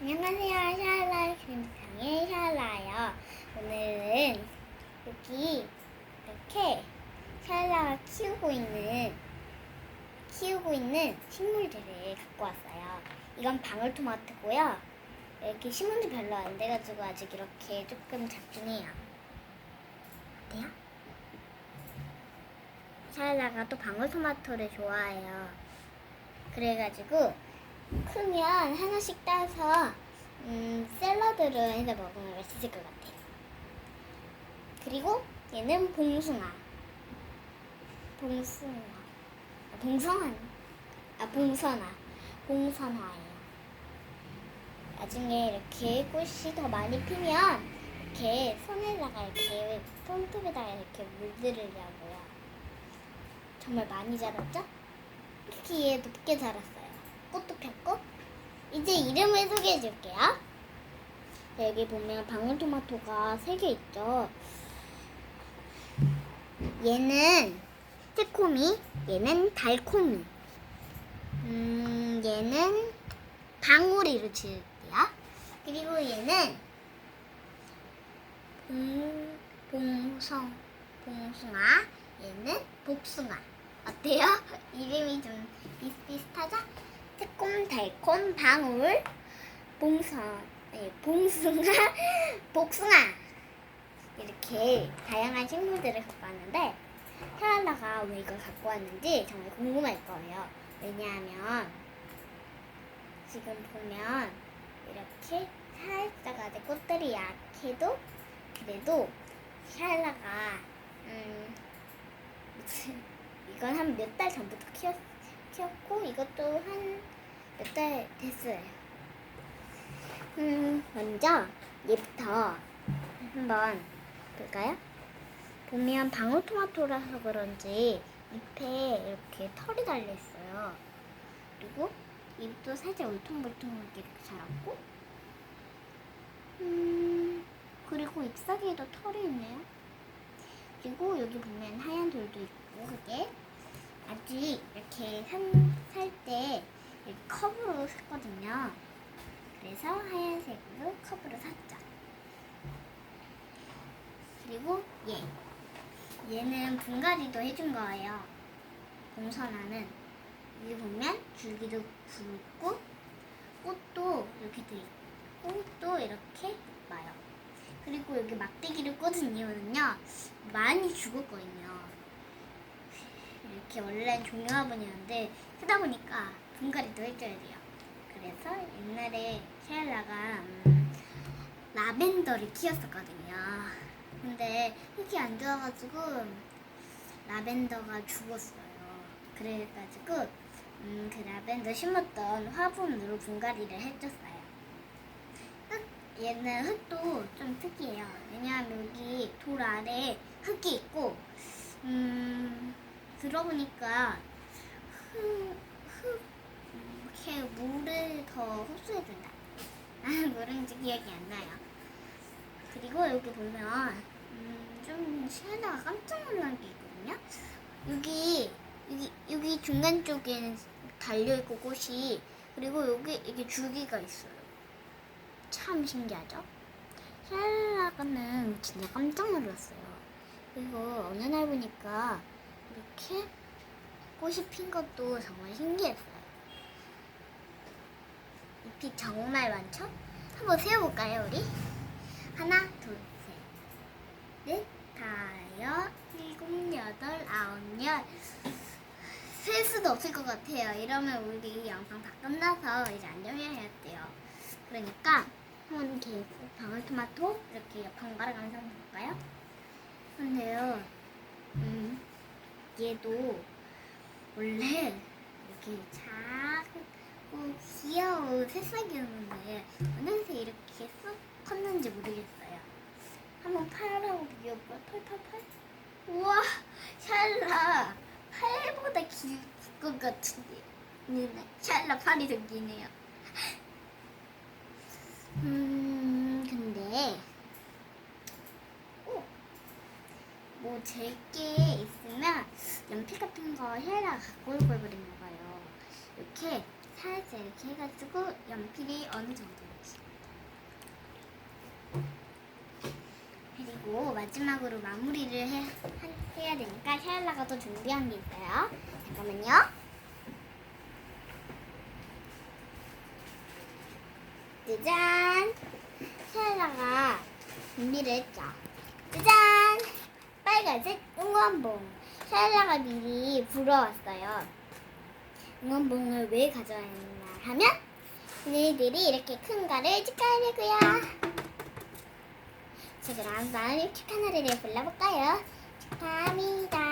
안녕하세요. 샤라 김상의 샤라요. 오늘은 여기 이렇게 샤라가 키우고 있는 키우고 있는 식물들을 갖고 왔어요. 이건 방울토마토고요. 이렇게 심은 지 별로 안 돼가지고 아직 이렇게 조금 작중해요. 어때요? 샤라가 또 방울토마토를 좋아해요. 그래가지고 크면 하나씩 따서 음, 샐러드를 해서 먹으면 맛있을 것 같아요. 그리고 얘는 봉숭아. 봉숭아. 아, 봉성한. 아, 봉선아. 봉선화예요. 나중에 이렇게 꽃이 더 많이 피면 이렇게 손에다가 이렇게 손톱에다가 이렇게 물들으려고요. 정말 많이 자랐죠? 특히 얘 높게 자랐어요. 꽃도 폈고 이제 이름을 소개해 줄게요. 여기 보면 방울토마토가 세개 있죠. 얘는 새코미, 얘는 달코미. 음, 얘는 방울이로 지을게요. 그리고 얘는 봉, 봉성, 봉숭아, 얘는 복숭아. 어때요? 이름이 좀 비슷비슷하죠? 새콤, 달콤, 방울, 봉선, 네, 봉숭아, 복숭아. 이렇게 다양한 식물들을 갖고 왔는데 테랄라가 왜 이걸 갖고 왔는지 정말 궁금할 거예요. 왜냐하면 지금 보면 이렇게 살짝 아직 꽃들이 약해도 그래도 샤랄라가 음 이건 한 몇 달 전부터 키웠, 키웠고 이것도 한 몇 달 됐어요. 음 먼저 얘부터 한번 볼까요? 보면 방울토마토라서 그런지 잎에 이렇게 털이 달려 있어요. 그리고 잎도 살짝 울퉁불퉁하게 이렇게 자랐고, 음, 그리고 잎사귀에도 털이 있네요. 그리고 여기 보면 하얀 돌도 있고, 그게 아직 이렇게 살때 컵으로 샀거든요. 그래서 하얀색으로 컵으로 샀죠. 그리고 얘. 얘는 분갈이도 해준 거예요. 봉선화는. 여기 보면 줄기도 굵고 꽃도 이렇게 돼 있고 꽃도 이렇게 마요. 그리고 여기 막대기를 꽂은 이유는요. 많이 죽었거든요. 이렇게 원래는 종이화분이었는데 쓰다 보니까 분갈이도 해줘야 돼요. 그래서 옛날에 샤일라가 음, 라벤더를 키웠었거든요. 근데 흙이 안 좋아가지고 라벤더가 죽었어요. 그래가지고 음, 그 라벤더 심었던 화분으로 분갈이를 해줬어요. 흙, 얘는 흙도 좀 특이해요. 왜냐하면 여기 돌 아래 흙이 있고 음, 들어보니까 흙, 흙 음, 이렇게 물을 더 흡수해준다. 아, 모른지 기억이 안 나요. 그리고 여기 보면 음, 좀 시에다가 깜짝 놀란 게 있거든요. 여기 여기 여기 중간 쪽에는 달려 있고 꽃이 그리고 여기 이게 줄기가 있어요. 참 신기하죠? 샬라가는 진짜 깜짝 놀랐어요. 그리고 어느 날 보니까 이렇게 꽃이 핀 것도 정말 신기했어요. 잎이 정말 많죠? 한번 세어볼까요, 우리? 하나, 둘, 셋, 넷, 다섯, 일곱, 여덟, 아홉, 열. 셀 수도 없을 것 같아요. 이러면 우리 영상 다 끝나서 이제 안녕해야 돼요. 그러니까 한번 이렇게 방울토마토 이렇게 번갈아 가면서 볼까요? 근데요, 음, 얘도 원래 이렇게 작고 귀여운 새싹이었는데 어느새 이렇게 쑥 컸는지 모르겠어요. 한번 팔하고 비교해볼까요? 팔, 팔, 팔? 우와, 샬라 팔보다 길 것 같은데. 네, 샬라 팔이 더 기네요. 음, 근데 오, 뭐 제게 있으면 연필 같은 거 헤라 갖고 올 걸 그린 거예요. 이렇게 살짝 이렇게 해가지고 연필이 어느 정도 그리고 마지막으로 마무리를 해, 해야 되니까 샤일라가 또 준비한 게 있어요. 잠깐만요. 짜잔! 샤일라가 준비를 했죠. 짜잔! 빨간색 응원봉. 샤랄라가 미리 불어왔어요. 응원봉을 왜 가져왔나 하면 너희들이 이렇게 큰 거를 축하하려고요. 자 그럼 마을 축하 노래를 불러볼까요? 축하합니다